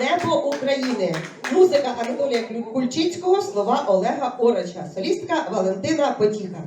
Небо України. Музика Анатолія Кульчицького, слова Олега Ороча, солістка Валентина Потіха.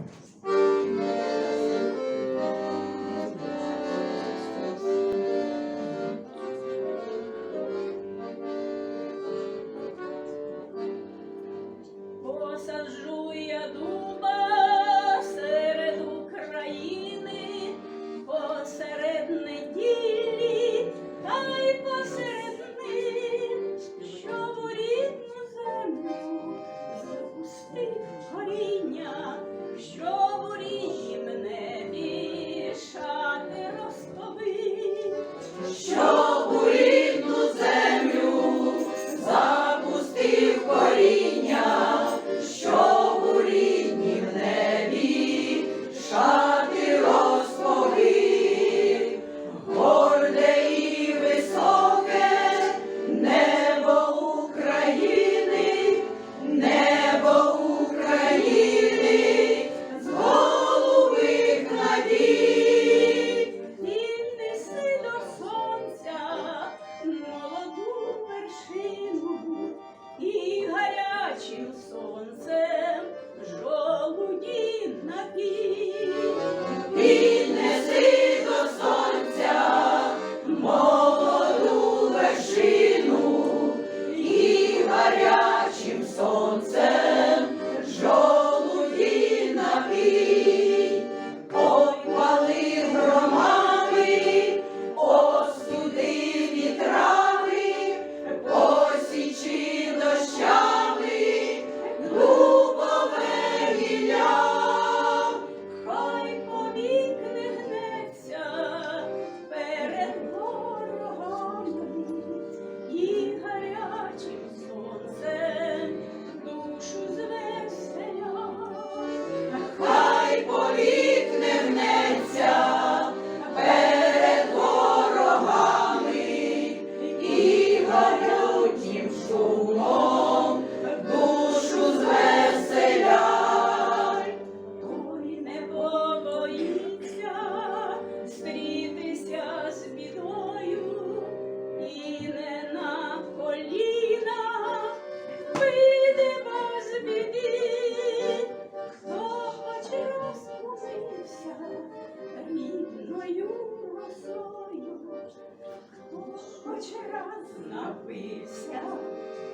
хоч раз напився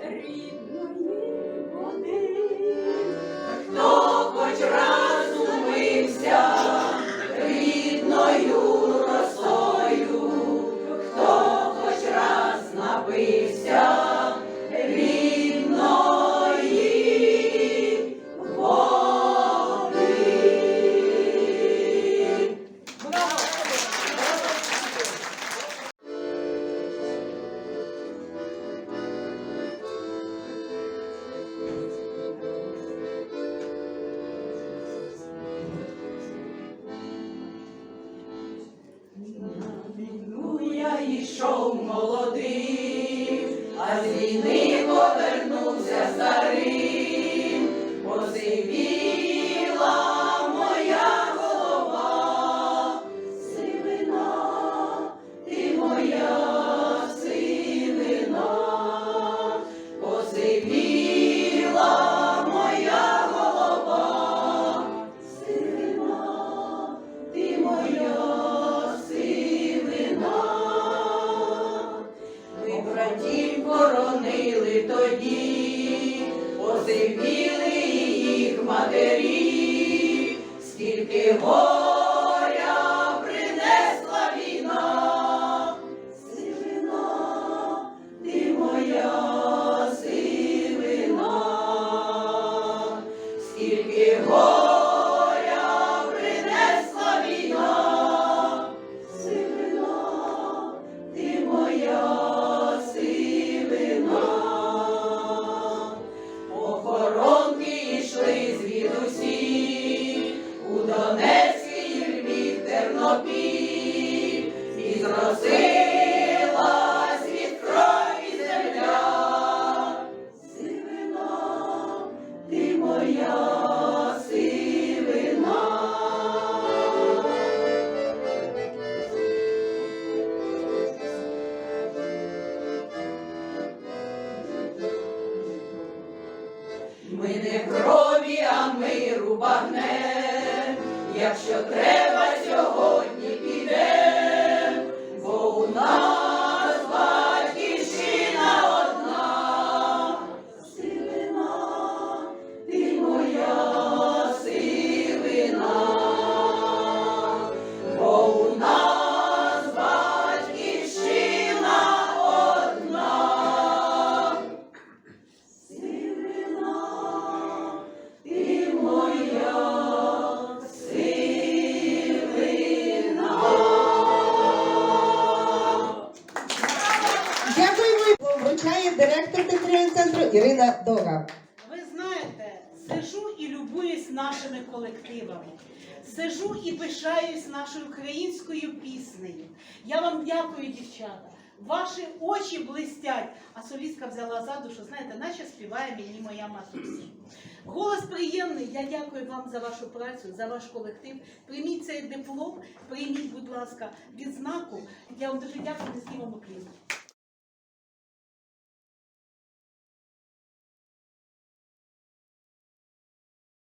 рідної води, хто хоч раз умився рідною росою, хто хоч раз напився. молоді, посивіли їх матері, скільки го. Крові, а миру багне, якщо треба сьогодні директор територіального центру Ірина Дога. Ви знаєте, сижу і любуюсь нашими колективами. Сижу і пишаюсь нашою українською піснею. Я вам дякую, дівчата. Ваші очі блистять, а солістка взяла за душу, знаєте, наче співає мені моя матуся. Голос приємний. Я дякую вам за вашу працю, за ваш колектив. Прийміть цей диплом, прийміть, будь ласка, відзнаку. Я вам дуже дякую, низький вам уклін.